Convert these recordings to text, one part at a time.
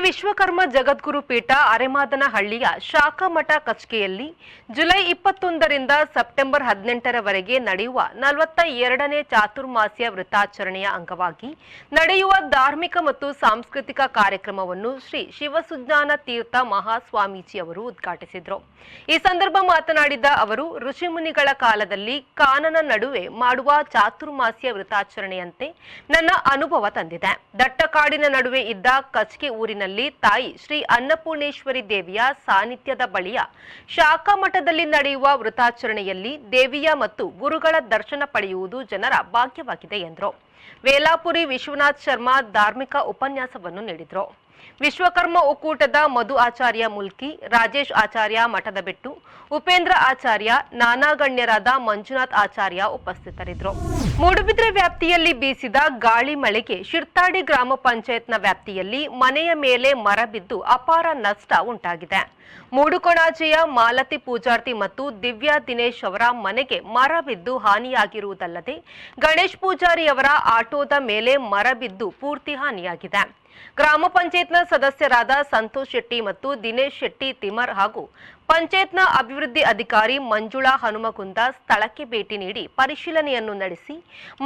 ವಿಶ್ವಕರ್ಮ ಜಗದ್ಗುರು ಪೀಠ ಅರೆಮಾದನಹಳ್ಳಿಯ ಶಾಖಾಮಠ ಕಚ್ಕೆಯಲ್ಲಿ ಜುಲೈ ಇಪ್ಪತ್ತೊಂದರಿಂದ ಸೆಪ್ಟೆಂಬರ್ ಹದಿನೆಂಟರವರೆಗೆ ನಡೆಯುವ ನಲವತ್ತ ಎರಡನೇ ಚಾತುರ್ಮಾಸ್ಯ ವೃತ್ತಾಚರಣೆಯ ಅಂಗವಾಗಿ ನಡೆಯುವ ಧಾರ್ಮಿಕ ಮತ್ತು ಸಾಂಸ್ಕೃತಿಕ ಕಾರ್ಯಕ್ರಮವನ್ನು ಶ್ರೀ ಶಿವಸುಜ್ಞಾನ ತೀರ್ಥ ಮಹಾಸ್ವಾಮೀಜಿ ಅವರು ಉದ್ಘಾಟಿಸಿದರು. ಈ ಸಂದರ್ಭ ಮಾತನಾಡಿದ ಅವರು, ಋಷಿಮುನಿಗಳ ಕಾಲದಲ್ಲಿ ಕಾನನ ನಡುವೆ ಮಾಡುವ ಚಾತುರ್ಮಾಸ್ಯ ವೃತಾಚರಣೆಯಂತೆ ನನ್ನ ಅನುಭವ ತಂದಿದೆ. ದಟ್ಟ ಕಾಡಿನ ನಡುವೆ ಇದ್ದ ಕಚ್ಕೆ ಊರಿನಲ್ಲಿ ತಾಯಿ ಶ್ರೀ ಅನ್ನಪೂರ್ಣೇಶ್ವರಿ ದೇವಿಯ ಸಾನ್ನಿಧ್ಯದ ಬಳಿಯ ಶಾಖಾ ಮಠದಲ್ಲಿ ನಡೆಯುವ ವೃತಾಚರಣೆಯಲ್ಲಿ ದೇವಿಯ ಮತ್ತು ಗುರುಗಳ ದರ್ಶನ ಪಡೆಯುವುದು ಜನರ ಭಾಗ್ಯವಾಗಿದೆ ಎಂದರು. ವೇಲಾಪುರಿ ವಿಶ್ವನಾಥ್ ಶರ್ಮಾ ಧಾರ್ಮಿಕ ಉಪನ್ಯಾಸವನ್ನು ನೀಡಿದರು. ವಿಶ್ವಕರ್ಮ ಒಕ್ಕೂಟದ ಮಧು ಆಚಾರ್ಯ ಮುಲ್ಕಿ, ರಾಜೇಶ್ ಆಚಾರ್ಯ ಮಠದ ಬೆಟ್ಟು, ಉಪೇಂದ್ರ ಆಚಾರ್ಯ, ನಾನಾ ಗಣ್ಯರಾದ ಮಂಜುನಾಥ್ ಆಚಾರ್ಯ ಉಪಸ್ಥಿತರಿದ್ದರು. ಮೂಡುಬಿದ್ರೆ ವ್ಯಾಪ್ತಿಯಲ್ಲಿ ಬೀಸಿದ ಗಾಳಿ ಮಳೆಗೆ ಶಿರ್ತಾಡಿ ಗ್ರಾಮ ಪಂಚಾಯತ್ನ ವ್ಯಾಪ್ತಿಯಲ್ಲಿ ಮನೆಯ ಮೇಲೆ ಮರ ಬಿದ್ದು ಅಪಾರ ನಷ್ಟ ಉಂಟಾಗಿದೆ. ಮೂಡುಕೊಣಾಜೆಯ ಮಾಲತಿ ಪೂಜಾರ್ತಿ ಮತ್ತು ದಿವ್ಯಾ ದಿನೇಶ್ ಅವರ ಮನೆಗೆ ಮರ ಬಿದ್ದು ಹಾನಿಯಾಗಿರುವುದಲ್ಲದೆ, ಗಣೇಶ್ ಪೂಜಾರಿಯವರ ಆಟೋದ ಮೇಲೆ ಮರ ಬಿದ್ದು ಪೂರ್ತಿ ಹಾನಿಯಾಗಿದೆ. ಗ್ರಾಮ ಪಂಚಾಯತ್ನ ಸದಸ್ಯರಾದ ಸಂತೋಷ್ ಶೆಟ್ಟಿ ಮತ್ತು ದಿನೇಶ್ ಶೆಟ್ಟಿ ತಿಮರ್ ಹಾಗೂ ಪಂಚಾಯತ್ನ ಅಭಿವೃದ್ಧಿ ಅಧಿಕಾರಿ ಮಂಜುಳಾ ಹನುಮಗುಂದ ಸ್ಥಳಕ್ಕೆ ಭೇಟಿ ನೀಡಿ ಪರಿಶೀಲನೆಯನ್ನು ನಡೆಸಿ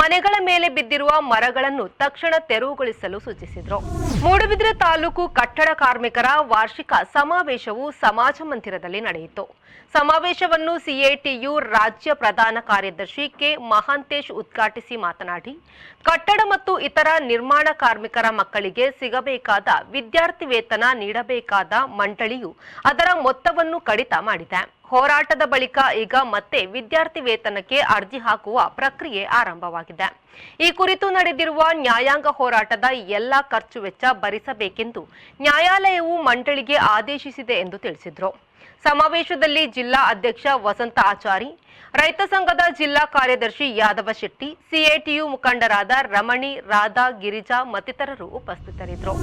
ಮನೆಗಳ ಮೇಲೆ ಬಿದ್ದಿರುವ ಮರಗಳನ್ನು ತಕ್ಷಣ ತೆರವುಗೊಳಿಸಲು ಸೂಚಿಸಿದರು. ಮೂಡುಬಿದ್ರೆ ತಾಲೂಕು ಕಟ್ಟಡ ಕಾರ್ಮಿಕರ ವಾರ್ಷಿಕ ಸಮಾವೇಶವು ಸಮಾಜ ಮಂದಿರದಲ್ಲಿ ನಡೆಯಿತು. ಸಮಾವೇಶವನ್ನು ಸಿಎಟಿಯು ರಾಜ್ಯ ಪ್ರಧಾನ ಕಾರ್ಯದರ್ಶಿ ಕೆ ಮಹಾಂತೇಶ್ ಉದ್ಘಾಟಿಸಿ ಮಾತನಾಡಿ, ಕಟ್ಟಡ ಮತ್ತು ಇತರ ನಿರ್ಮಾಣ ಕಾರ್ಮಿಕರ ಮಕ್ಕಳಿಗೆ ಸಿಗಬೇಕಾದ ವಿದ್ಯಾರ್ಥಿ ವೇತನ ನೀಡಬೇಕಾದ ಮಂಡಳಿಯು ಅದರ ಮೊತ್ತವನ್ನು ಕಡಿತ ಮಾಡಿದೆ. ಹೋರಾಟದ ಬಳಿಕ ಈಗ ಮತ್ತೆ ವಿದ್ಯಾರ್ಥಿ ವೇತನಕ್ಕೆ ಅರ್ಜಿ ಹಾಕುವ ಪ್ರಕ್ರಿಯೆ ಆರಂಭವಾಗಿದೆ. ಈ ಕುರಿತು ನಡೆದಿರುವ ನ್ಯಾಯಾಂಗ ಹೋರಾಟದ ಎಲ್ಲಾ ಖರ್ಚು ವೆಚ್ಚ ಭರಿಸಬೇಕೆಂದು ನ್ಯಾಯಾಲಯವು ಮಂಡಳಿಗೆ ಆದೇಶಿಸಿದೆ ಎಂದು ತಿಳಿಸಿದರು. ಸಮಾವೇಶದಲ್ಲಿ ಜಿಲ್ಲಾ ಅಧ್ಯಕ್ಷ ವಸಂತ ಆಚಾರಿ, ರೈತ ಸಂಘದ ಜಿಲ್ಲಾ ಕಾರ್ಯದರ್ಶಿ ಯಾದವ ಶೆಟ್ಟಿ, ಸಿಎಟಿಯು ಮುಖಂಡರಾದ ರಮಣಿ, ರಾಧಾ, ಗಿರಿಜಾ ಮತ್ತಿತರರು ಉಪಸ್ಥಿತರಿದ್ದರು.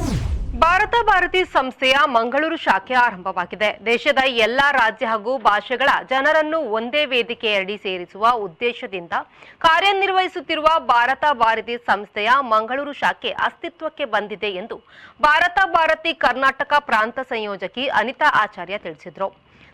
ಭಾರತ ಭಾರತಿ ಸಂಸ್ಥೆಯ ಮಂಗಳೂರು ಶಾಖೆ ಆರಂಭವಾಗಿದೆ. ದೇಶದ ಎಲ್ಲಾ ರಾಜ್ಯ ಹಾಗೂ ಭಾಷೆಗಳ ಜನರನ್ನು ಒಂದೇ ವೇದಿಕೆಯಡಿ ಸೇರಿಸುವ ಉದ್ದೇಶದಿಂದ ಕಾರ್ಯನಿರ್ವಹಿಸುತ್ತಿರುವ ಭಾರತ ಭಾರತಿ ಸಂಸ್ಥೆಯ ಮಂಗಳೂರು ಶಾಖೆ ಅಸ್ತಿತ್ವಕ್ಕೆ ಬಂದಿದೆ ಎಂದು ಭಾರತ ಭಾರತಿ ಕರ್ನಾಟಕ ಪ್ರಾಂತ ಸಂಯೋಜಕಿ ಅನಿತಾ ಆಚಾರ್ಯ ತಿಳಿಸಿದರು.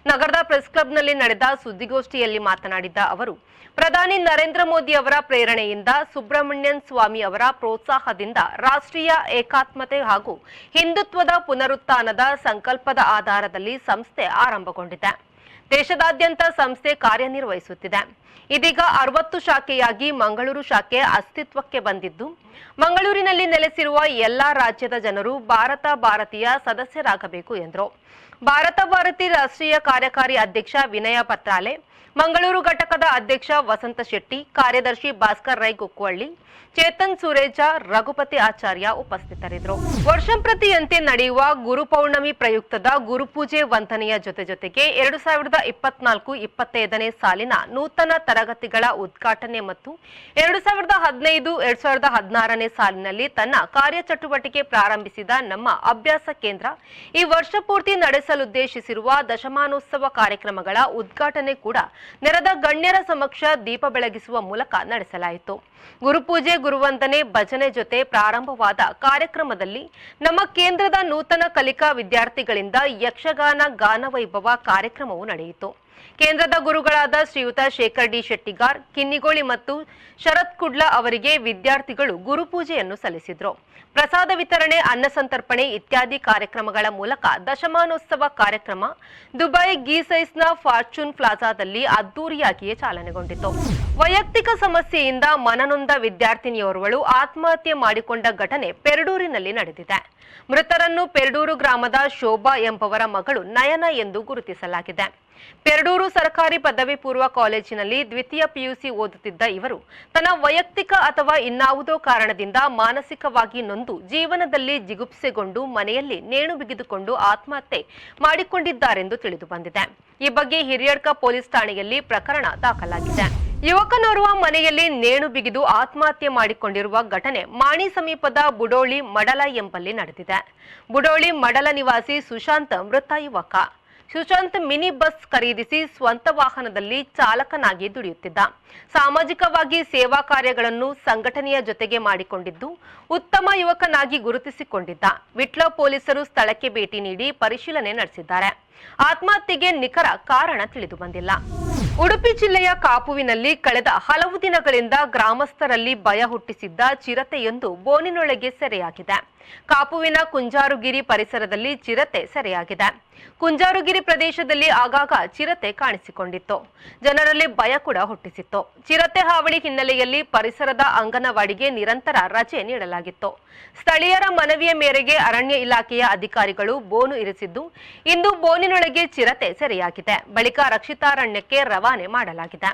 ನಗರದ ಪ್ರೆಸ್ ಕ್ಲಬ್ನಲ್ಲಿ ನಡೆದ ಸುದ್ದಿಗೋಷ್ಠಿಯಲ್ಲಿ ಮಾತನಾಡಿದ ಅವರು, ಪ್ರಧಾನಿ ನರೇಂದ್ರ ಮೋದಿ ಅವರ ಪ್ರೇರಣೆಯಿಂದ ಸುಬ್ರಹ್ಮಣ್ಯನ್ ಸ್ವಾಮಿ ಅವರ ಪ್ರೋತ್ಸಾಹದಿಂದ ರಾಷ್ಟ್ರೀಯ ಏಕಾತ್ಮತೆ ಹಾಗೂ ಹಿಂದುತ್ವದ ಪುನರುತ್ಥಾನದ ಸಂಕಲ್ಪದ ಆಧಾರದಲ್ಲಿ ಸಂಸ್ಥೆ ಆರಂಭಗೊಂಡಿದೆ. ದೇಶದಾದ್ಯಂತ ಸಂಸ್ಥೆ ಕಾರ್ಯನಿರ್ವಹಿಸುತ್ತಿದೆ. ಇದೀಗ ಅರವತ್ತು ಶಾಖೆಯಾಗಿ ಮಂಗಳೂರು ಶಾಖೆ ಅಸ್ತಿತ್ವಕ್ಕೆ ಬಂದಿದ್ದು, ಮಂಗಳೂರಿನಲ್ಲಿ ನೆಲೆಸಿರುವ ಎಲ್ಲಾ ರಾಜ್ಯದ ಜನರು ಭಾರತ ಭಾರತೀಯ ಸದಸ್ಯರಾಗಬೇಕು ಎಂದರು. ಭಾರತ ಭಾರತಿ ರಾಷ್ಟ್ರೀಯ ಕಾರ್ಯಕಾರಿ ಅಧ್ಯಕ್ಷ ವಿನಯ ಪತ್ರಾಲೆ, ಮಂಗಳೂರು ಘಟಕದ ಅಧ್ಯಕ್ಷ ವಸಂತ ಶೆಟ್ಟಿ, ಕಾರ್ಯದರ್ಶಿ ಭಾಸ್ಕರ್ ರೈ ಕುಕ್ಕುವಳ್ಳಿ ಚೇತನ್ ಸುರೇಜ, ರಘುಪತಿ ಆಚಾರ್ಯ ಉಪಸ್ಥಿತರಿದ್ದರು. ವರ್ಷಂಪ್ರತಿಯಂತೆ ನಡೆಯುವ ಗುರು ಪೌರ್ಣಮಿ ಪ್ರಯುಕ್ತದ ಗುರುಪೂಜೆ ವಂದನೆಯ ಜೊತೆ ಜೊತೆಗೆ ಎರಡು ಸಾವಿರದ ಇಪ್ಪತ್ನಾಲ್ಕು ಇಪ್ಪತ್ತೈದನೇ ಸಾಲಿನ ನೂತನ ತರಗತಿಗಳ ಉದ್ಘಾಟನೆ ಮತ್ತು ಎರಡು ಸಾವಿರದ ಹದಿನೈದು, ಎರಡ್ ಸಾವಿರದ ಹದಿನಾರನೇ ಸಾಲಿನಲ್ಲಿ ತನ್ನ ಕಾರ್ಯಚಟುವಟಿಕೆ ಪ್ರಾರಂಭಿಸಿದ ನಮ್ಮ ಅಭ್ಯಾಸ ಕೇಂದ್ರ ಈ ವರ್ಷ ಪೂರ್ತಿ ನಡೆಸಲುದ್ದೇಶಿಸಿರುವ ದಶಮಾನೋತ್ಸವ ಕಾರ್ಯಕ್ರಮಗಳ ಉದ್ಘಾಟನೆ ಕೂಡ ನೆರೆದ ಗಣ್ಯರ ಸಮಕ್ಷ ದೀಪ ಬೆಳಗಿಸುವ ಮೂಲಕ ನಡೆಸಲಾಯಿತು. ಗುರುಪೂಜೆ, ಗುರುವಂದನೆ, ಭಜನೆ ಜೊತೆ ಪ್ರಾರಂಭವಾದ ಕಾರ್ಯಕ್ರಮದಲ್ಲಿ ನಮ್ಮ ಕೇಂದ್ರದ ನೂತನ ಕಲಿಕಾ ವಿದ್ಯಾರ್ಥಿಗಳಿಂದ ಯಕ್ಷಗಾನ, ಗಾನವೈಭವ ಕಾರ್ಯಕ್ರಮವು ನಡೆಯಿತು. ಕೇಂದ್ರದ ಗುರುಗಳಾದ ಶ್ರೀಯುತ ಶೇಖರ್ ಡಿ ಶೆಟ್ಟಿಗಾರ್, ಕಿನ್ನಿಗೋಳಿ ಮತ್ತು ಶರತ್ ಕುಡ್ಲ ಅವರಿಗೆ ವಿದ್ಯಾರ್ಥಿಗಳು ಗುರುಪೂಜೆಯನ್ನು ಸಲ್ಲಿಸಿದರು. ಪ್ರಸಾದ ವಿತರಣೆ, ಅನ್ನ ಸಂತರ್ಪಣೆ ಇತ್ಯಾದಿ ಕಾರ್ಯಕ್ರಮಗಳ ಮೂಲಕ ದಶಮಾನೋತ್ಸವ ಕಾರ್ಯಕ್ರಮ ದುಬೈ ಗೀಸೈಸ್ನ ಫಾರ್ಚೂನ್ ಪ್ಲಾಜಾದಲ್ಲಿ ಅದ್ದೂರಿಯಾಗಿಯೇ ಚಾಲನೆಗೊಂಡಿತು. ವೈಯಕ್ತಿಕ ಸಮಸ್ಯೆಯಿಂದ ಮನನೊಂದ ವಿದ್ಯಾರ್ಥಿನಿಯೋರ್ವಳು ಆತ್ಮಹತ್ಯೆ ಮಾಡಿಕೊಂಡ ಘಟನೆ ಪೆರಡೂರಿನಲ್ಲಿ ನಡೆದಿದೆ. ಮೃತರನ್ನು ಪೆರಡೂರು ಗ್ರಾಮದ ಶೋಭಾ ಎಂಬವರ ಮಗಳು ನಯನ ಎಂದು ಗುರುತಿಸಲಾಗಿದೆ. ಪೆರಡೂರು ಸರ್ಕಾರಿ ಪದವಿ ಪೂರ್ವ ಕಾಲೇಜಿನಲ್ಲಿ ದ್ವಿತೀಯ ಪಿಯುಸಿ ಓದುತ್ತಿದ್ದ ಇವರು ತನ್ನ ವೈಯಕ್ತಿಕ ಅಥವಾ ಇನ್ನಾವುದೋ ಕಾರಣದಿಂದ ಮಾನಸಿಕವಾಗಿ ನೊಂದು ಜೀವನದಲ್ಲಿ ಜಿಗುಪ್ಸೆಗೊಂಡು ಮನೆಯಲ್ಲಿ ನೇಣು ಬಿಗಿದುಕೊಂಡು ಆತ್ಮಹತ್ಯೆ ಮಾಡಿಕೊಂಡಿದ್ದಾರೆಂದು ತಿಳಿದು ಬಂದಿದೆ. ಈ ಬಗ್ಗೆ ಹಿರಿಯಡ್ಕ ಪೊಲೀಸ್ ಠಾಣೆಯಲ್ಲಿ ಪ್ರಕರಣ ದಾಖಲಾಗಿದೆ. ಯುವಕನೋರ್ವ ಮನೆಯಲ್ಲಿ ನೇಣು ಬಿಗಿದು ಆತ್ಮಹತ್ಯೆ ಮಾಡಿಕೊಂಡಿರುವ ಘಟನೆ ಮಾಣಿ ಸಮೀಪದ ಬುಡೋಳಿ ಮಡಲ ಎಂಬಲ್ಲಿ ನಡೆದಿದೆ. ಬುಡೋಳಿ ಮಡಲ ನಿವಾಸಿ ಸುಶಾಂತ್ ಮೃತ ಯುವಕ. ಸುಶಾಂತ್ ಮಿನಿ ಬಸ್ ಖರೀದಿಸಿ ಸ್ವಂತ ವಾಹನದಲ್ಲಿ ಚಾಲಕನಾಗಿ ದುಡಿಯುತ್ತಿದ್ದ. ಸಾಮಾಜಿಕವಾಗಿ ಸೇವಾ ಕಾರ್ಯಗಳನ್ನು ಸಂಘಟನೆಯ ಜೊತೆಗೆ ಮಾಡಿಕೊಂಡಿದ್ದು, ಉತ್ತಮ ಯುವಕನಾಗಿ ಗುರುತಿಸಿಕೊಂಡಿದ್ದ. ವಿಟ್ಲ ಪೊಲೀಸರು ಸ್ಥಳಕ್ಕೆ ಭೇಟಿ ನೀಡಿ ಪರಿಶೀಲನೆ ನಡೆಸಿದ್ದಾರೆ. ಆತ್ಮಹತ್ಯೆಗೆ ನಿಖರ ಕಾರಣ ತಿಳಿದು ಬಂದಿಲ್ಲ. ಉಡುಪಿ ಜಿಲ್ಲೆಯ ಕಾಪುವಿನಲ್ಲಿ ಕಳೆದ ಹಲವು ದಿನಗಳಿಂದ ಗ್ರಾಮಸ್ಥರಲ್ಲಿ ಭಯ ಹುಟ್ಟಿಸಿದ್ದ ಚಿರತೆಯೊಂದು ಬೋನಿನೊಳಗೆ ಸೆರೆಯಾಗಿದೆ. ಕಾಪುವಿನ ಕುಂಜಾರುಗಿರಿ ಪರಿಸರದಲ್ಲಿ ಚಿರತೆ ಸೆರೆಯಾಗಿದೆ. ಕುಂಜಾರುಗಿರಿ ಪ್ರದೇಶದಲ್ಲಿ ಆಗಾಗ ಚಿರತೆ ಕಾಣಿಸಿಕೊಂಡಿತ್ತು. ಜನರಲ್ಲಿ ಭಯ ಕೂಡ ಹುಟ್ಟಿಸಿತ್ತು. ಚಿರತೆ ಹಾವಳಿ ಹಿನ್ನೆಲೆಯಲ್ಲಿ ಪರಿಸರದ ಅಂಗನವಾಡಿಗೆ ನಿರಂತರ ರಜೆ ನೀಡಲಾಗಿತ್ತು. ಸ್ಥಳೀಯರ ಮನವಿಯ ಮೇರೆಗೆ ಅರಣ್ಯ ಇಲಾಖೆಯ ಅಧಿಕಾರಿಗಳು ಬೋನು ಇರಿಸಿದ್ದು, ಇಂದು ಬೋನಿನೊಳಗೆ ಚಿರತೆ ಸೆರೆಯಾಗಿದೆ. ಬಳಿಕ ರಕ್ಷಿತಾರಣ್ಯಕ್ಕೆ ರವಾನೆ ಮಾಡಲಾಗಿದೆ.